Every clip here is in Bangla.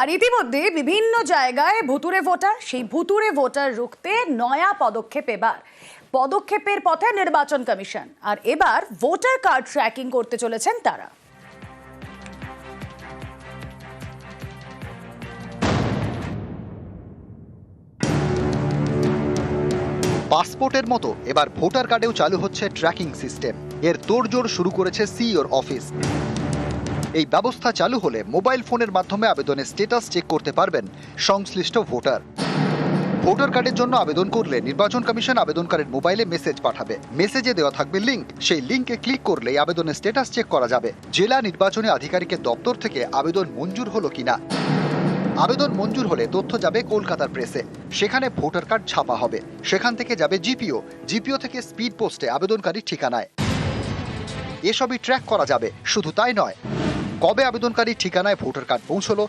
আর ইতিমধ্যে বিভিন্ন জায়গায় ভুতুরে ভোটার, সেই ভুতুরে ভোটার রুখতে নয়া পদক্ষেপ এবার। পদক্ষেপের পথে নির্বাচন কমিশন। আর এবার ভোটার কার্ড ট্র্যাকিং করতে চলেছেন তারা। পাসপোর্টের মতো এবার ভোটার কার্ডেও চালু হচ্ছে ট্র্যাকিং সিস্টেম। এর তোড়জোড় শুরু করেছে সিইওর অফিস। এই ব্যবস্থা চালু হলে মোবাইল ফোনের মাধ্যমে আবেদনের স্ট্যাটাস চেক করতে পারবেন সংশ্লিষ্ট ভোটার। ভোটার কার্ডের জন্য আবেদন করলে নির্বাচন কমিশন আবেদনকারীর মোবাইলে মেসেজ পাঠাবে। মেসেজে দেওয়া থাকবে লিঙ্ক সেই লিংকে ক্লিক করলেই আবেদনের স্টেটাস চেক করা যাবে। জেলা নির্বাচনী আধিকারিকের দপ্তর থেকে আবেদন মঞ্জুর হলো কিনা? আবেদন মঞ্জুর হলে তথ্য যাবে কলকাতার প্রেসে। সেখানে ভোটার কার্ড ছাপা হবে। সেখান থেকে যাবে জিপিও। জিপিও থেকে স্পিড পোস্টে আবেদনকারীর ঠিকানায়। এসবই ট্র্যাক করা যাবে। শুধু তাই নয় কবে আবেদনকারীর ঠিকানায় ভোটার কার্ড পৌঁছলো?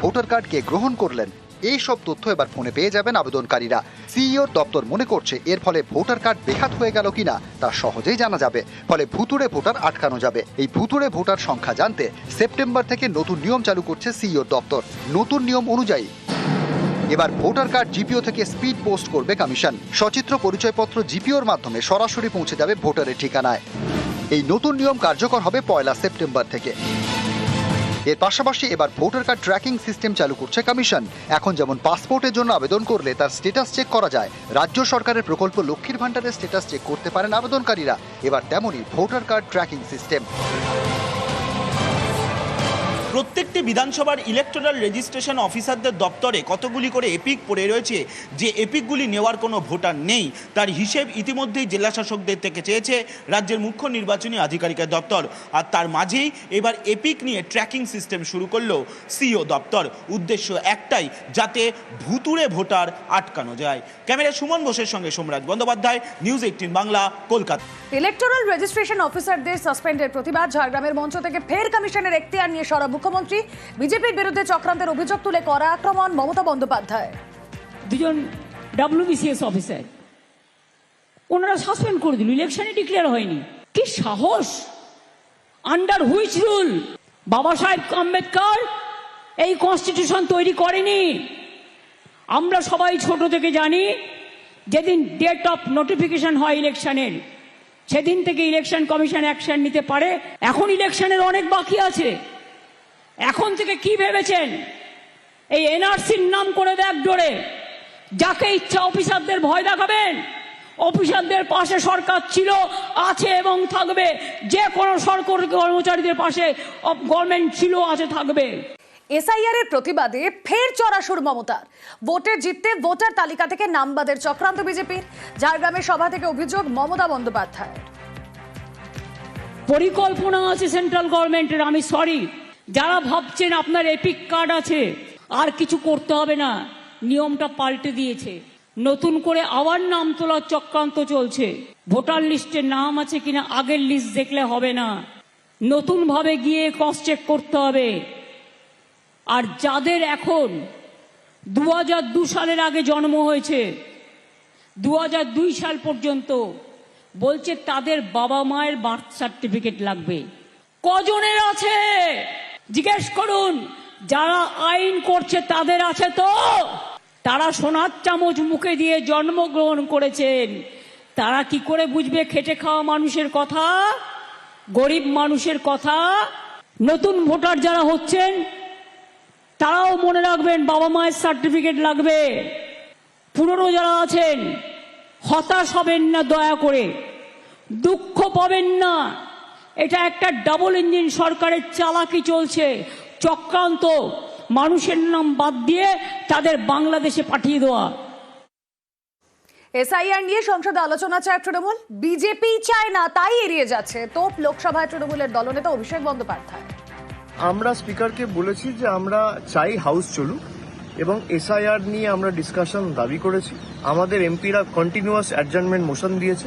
ভোটার কার্ড কে গ্রহণ করলেন। এই সব তথ্য এবার ফোনে পেয়ে যাবেন আবেদনকারীরা। সিইওর দপ্তর মনে করছে এর ফলে ভোটার কার্ড বেখাত হয়ে গেল কিনা তা সহজেই জানা যাবে। ফলে ভুতুড়ে ভোটার আটকানো যাবে। এই ভুতুড়ে ভোটার সংখ্যা জানতে সেপ্টেম্বর থেকে নতুন নিয়ম চালু করছে সিইওর দপ্তর। নতুন নিয়ম অনুযায়ী এবার ভোটার কার্ড জিপিও থেকে স্পিড পোস্ট করবে কমিশন। সচিত্র পরিচয়পত্র জিপিওর মাধ্যমে সরাসরি পৌঁছে যাবে ভোটারের ঠিকানায়। এই নতুন নিয়ম কার্যকর হবে পয়লা সেপ্টেম্বর থেকে। এর পাশাপাশি এবার ভোটার কার্ড ট্র্যাকিং সিস্টেম চালু করছে কমিশন। এখন যেমন পাসপোর্টের জন্য আবেদন করলে তার স্টেটাস চেক করা যায়। রাজ্য সরকারের প্রকল্প লক্ষ্মীর ভাণ্ডারের স্টেটাস চেক করতে পারেন আবেদনকারীরা। এবার তেমনই ভোটার কার্ড ট্র্যাকিং সিস্টেম। প্রত্যেকটি বিধানসভার ইলেকট্রাল রেজিস্ট্রেশন অফিসারদের দপ্তরে কতগুলি করে এপিক পড়ে রয়েছে, যে এপিকগুলি নেওয়ার কোনো ভোটার নেই, তার হিসেব ইতিমধ্যেই জেলা শাসকদের থেকে চেয়েছে রাজ্যের মুখ্য নির্বাচনী আধিকারিকের দপ্তর। আর তার মাঝেই এবার এপিক নিয়ে ট্র্যাকিং সিস্টেম শুরু করল সিও দপ্তর। উদ্দেশ্য একটাই, যাতে ভুতুরে ভোটার আটকানো যায়। ক্যামেরা সুমন বোসের সঙ্গে Somraj Bandyopadhyay, news eighteen Bangla, Kolkata. Electoral registration অফিসারদের সাসপেন্ডের প্রতিবাদ, ঝাড়গ্রামের মঞ্চ থেকে ফের কমিশনের এখতিয়ার নিয়ে সরব মুখ্যমন্ত্রী বিজেপির বিরুদ্ধে চক্রান্তের অভিযোগ তুলে করা আক্রমণ মমতা বন্দ্যোপাধ্যায়। দুজন ডাব্লিউবিসিএস অফিসার ওনারা সাসপেন্ড করে দিল ইলেকশনে ডিক্লেয়ার হয়নি। কি সাহস? আন্ডার হুইচ রুল বাবা সাহেব আম্বেদকর, এই কনস্টিটিউশন তৈরি করেনি। আমরা সবাই ছোট থেকে জানি, যেদিন ডেট অফ নোটিফিকেশন হয় ইলেকশনের সেদিন থেকে ইলেকশন কমিশন অ্যাকশন নিতে পারে, এখন ইলেকশনের অনেক বাকি আছে। এখন থেকে কি ভেবেছেন? এই এনআরসির নাম করে দেখ ডোরে। যাকে ইচ্ছা অফিসারদের ভয় দেখাবেন অফিসারদের পাশে সরকার ছিল আছে এবং থাকবে। যে কোনো সরকারি কর্মচারীদের পাশে গভর্নমেন্ট ছিল আছে থাকবে। এসআইআর এর প্রতিবাদে ফের চড়াসুর মমতার। ভোটে জিততে ভোটার তালিকা থেকে নামবাদের চক্রান্ত বিজেপির। ঝাড়গ্রামের সভা থেকে অভিযোগ মমতা বন্দ্যোপাধ্যায় পরিকল্পনা আছে সেন্ট্রাল গভর্নমেন্টের আমি সরি। যারা ভাবছেন আপনার এপিক কার্ড আছে, আর কিছু করতে হবে না, নিয়মটা পাল্টে দিয়েছে। নতুন করে আবার নাম তোলার চক্রান্ত চলছে। ভোটার লিস্টে নাম আছে কিনা আগের লিস্ট দেখলে হবে না। নতুন ভাবে গিয়ে ক্রস চেক করতে হবে। আর যাদের এখন দু হাজার দু সালের আগে জন্ম হয়েছে, দু হাজার দুই সাল পর্যন্ত বলছে তাদের বাবা মায়ের বার্থ সার্টিফিকেট লাগবে। কজনের আছে? জিজ্ঞেস করুন, যারা আইন করছে তাদের আছে তো? তারা সোনার চামচ মুখে দিয়ে জন্মগ্রহণ করেছেন। তারা কি করে বুঝবে খেটে খাওয়া মানুষের কথা? গরিব মানুষের কথা? নতুন ভোটার যারা হচ্ছেন, তারাও মনে রাখবেন বাবা মায়ের সার্টিফিকেট লাগবে। পুরনো যারা আছেন, হতাশ হবেন না দয়া করে। দুঃখ পাবেন না। এটা একটা ডাবল ইঞ্জিন সরকারের চালাকি চলছে। চক্রান্ত। মানুষের নাম বাদ দিয়ে তাদের বাংলাদেশে পাঠিয়ে দেওয়া। এসআইআর নিয়ে সংসদে আলোচনা চায় তৃণমূল। বিজেপি চায় না তাই এড়িয়ে যাচ্ছে। তোপ লোকসভায় তৃণমূলের দলনেতা অভিষেক বন্দ্যোপাধ্যায়। আমরা স্পিকারকে বলেছি যে আমরা চাই হাউস চলুক এবং এসআইআর নিয়ে আমরা ডিসকাশন দাবি করেছি। আমাদের এমপিরা কন্টিনিউয়াস অ্যাডজার্নমেন্ট মোশন দিয়েছে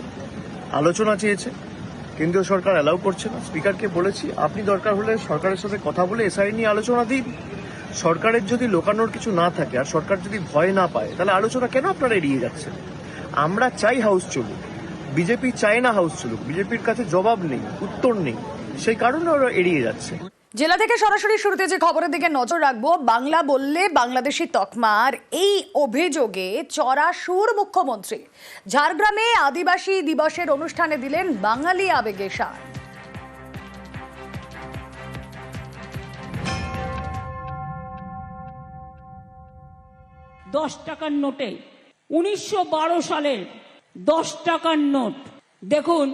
আলোচনা চেয়েছে। কেন্দ্রীয় সরকার অ্যালাউ করছে না। স্পিকারকে বলেছি, আপনি দরকার হলে সরকারের সাথে কথা বলে এসআই নিয়ে আলোচনা দিন। সরকারের যদি লোকানোর কিছু না থাকে আর সরকার যদি ভয় না পায়, তাহলে আলোচনা কেন আপনারা এড়িয়ে যাচ্ছেন? আমরা চাই হাউস চলুক। বিজেপি চায় না হাউস চলুক। বিজেপির কাছে জবাব নেই, উত্তর নেই। সেই কারণে ওরা এড়িয়ে যাচ্ছে। জেলা থেকে সরাসরি শুরুতে যে খবরের দিকে নজর রাখব, বাংলা বললে বাংলাদেশি তকমার এই অভিযোগে চড়া সুর মুখ্যমন্ত্রী। ঝাড়গ্রামে আদিবাসী দিবসের অনুষ্ঠানে দিলেন বাঙালি আবেগে সার। দশ টাকার নোটে, উনিশশো বারো সালের দশ টাকার নোট। দেখুন,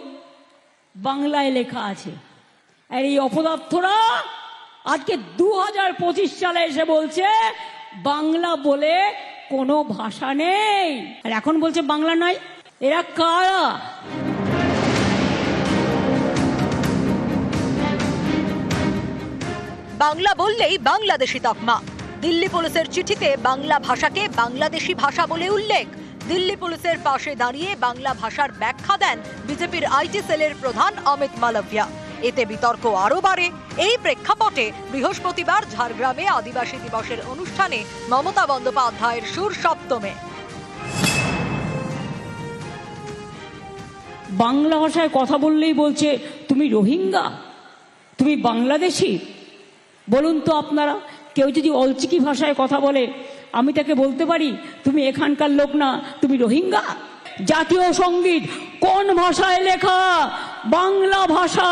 বাংলায় লেখা আছে। আর এই অপদার্থরা আজকে দু হাজার পঁচিশ সালে এসে বলছে, বাংলা বলে কোনো ভাষা নেই। আর এখন বলছে বাংলা নাই এরা কারা? বাংলা বললেই বাংলাদেশি তকমা। দিল্লি পুলিশের চিঠিতে বাংলা ভাষাকে বাংলাদেশি ভাষা বলে উল্লেখ। দিল্লি পুলিশের পাশে দাঁড়িয়ে বাংলা ভাষার ব্যাখ্যা দেন বিজেপির আইটি সেলের প্রধান অমিত মালভিয়া। এতে বিতর্ক আরও বাড়ে। এই প্রেক্ষাপটে বৃহস্পতিবার ঝাড়গ্রামে আদিবাসী দিবসের অনুষ্ঠানে মমতা বন্দ্যোপাধ্যায়ের সুর সপ্তমে বাংলা ভাষায় কথা বললেই বলছে, তুমি রোহিঙ্গা? তুমি বাংলাদেশি? বলুন তো আপনারা, কেউ যদি অলচিকি ভাষায় কথা বলে, আমি তাকে বলতে পারি, তুমি এখানকার লোক না, তুমি রোহিঙ্গা? জাতীয় সংগীত কোন ভাষায় লেখা? বাংলা ভাষা।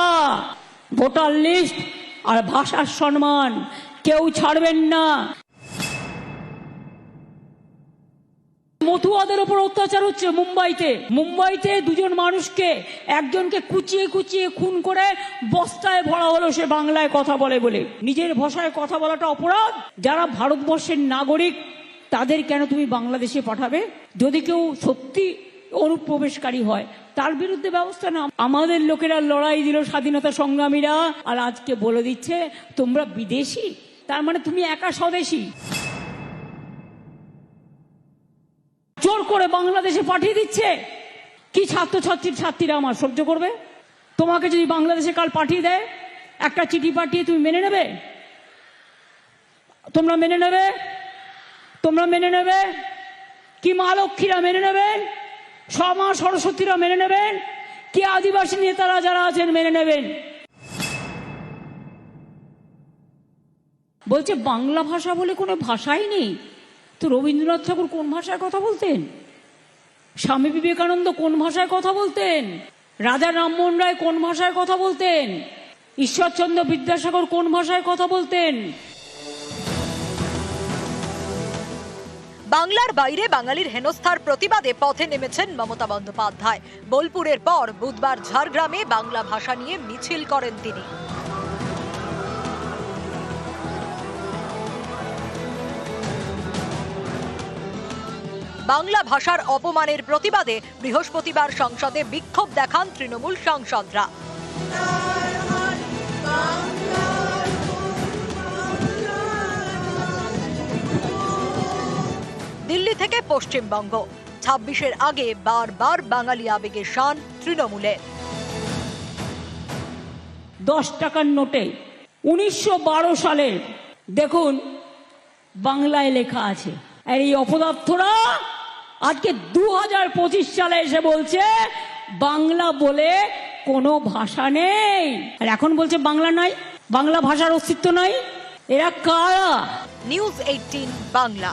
ভোটার লিস্ট আর ভাষার সম্মান কেউ ছাড়বেন না। মতুয়াদের ওপর অত্যাচার হচ্ছে মুম্বাইতে। মুম্বাইতে দুজন মানুষকে একজনকে কুচিয়ে কুচিয়ে খুন করে বস্তায় ভরা হলো সে বাংলায় কথা বলে বলে। নিজের ভাষায় কথা বলাটা অপরাধ। যারা ভারতবর্ষের নাগরিক, তাদের কেন তুমি বাংলাদেশে পাঠাবে? যদি কেউ সত্যি অনুপ্রবেশকারী হয়। তার বিরুদ্ধে ব্যবস্থা না আমাদের লোকেরা লড়াই দিল স্বাধীনতা সংগ্রামীরা। আর আজকে বলে দিচ্ছে, তোমরা বিদেশি? তার মানে তুমি একা স্বদেশী? জোর করে বাংলাদেশে পাঠিয়ে দিচ্ছে। কি ছাত্রছাত্রীর ছাত্রীরা আমার সহ্য করবে? তোমাকে যদি বাংলাদেশে কাল পাঠিয়ে দেয়, একটা চিঠি পাঠিয়ে তুমি মেনে নেবে? তোমরা মেনে নেবে? তোমরা মেনে নেবে? কি মা লক্ষ্মীরা মেনে নেবেন মা সরস্বতীরা মেনে নেবেন? কি আদিবাসী নেতারা যারা আছেন মেনে নেবেন? বলছে, বাংলা ভাষা বলে কোনো ভাষাই নেই। তো রবীন্দ্রনাথ ঠাকুর কোন ভাষায় কথা বলতেন? স্বামী বিবেকানন্দ কোন ভাষায় কথা বলতেন? রাজা রামমোহন রায় কোন ভাষায় কথা বলতেন? ঈশ্বরচন্দ্র বিদ্যাসাগর কোন ভাষায় কথা বলতেন? বাংলার বাইরে বাঙালির হেনস্থার প্রতিবাদে পথে নেমেছেন মমতা বন্দ্যোপাধ্যায়। বোলপুরের পর বুধবার ঝাড়গ্রামে বাংলা ভাষা নিয়ে মিছিল করেন তিনি। বাংলা ভাষার অপমানের প্রতিবাদে বৃহস্পতিবার সংসদে বিক্ষোভ দেখান তৃণমূল সাংসদরা। পশ্চিমবঙ্গ ছাব্বিশের আগে বারবার বাঙালি আবেগে শান তৃণমূলে। দশ টাকার নোটে উনিশশো বারো সালের দেখুন বাংলায় লেখা আছে। আর এই অপদার্থরা আজকে দু হাজার পঁচিশ সালে এসে বলছে বাংলা বলে কোনো ভাষা নেই। আর এখন বলছে বাংলা নাই বাংলা ভাষার অস্তিত্ব নাই। এরা কারা? News eighteen Bangla.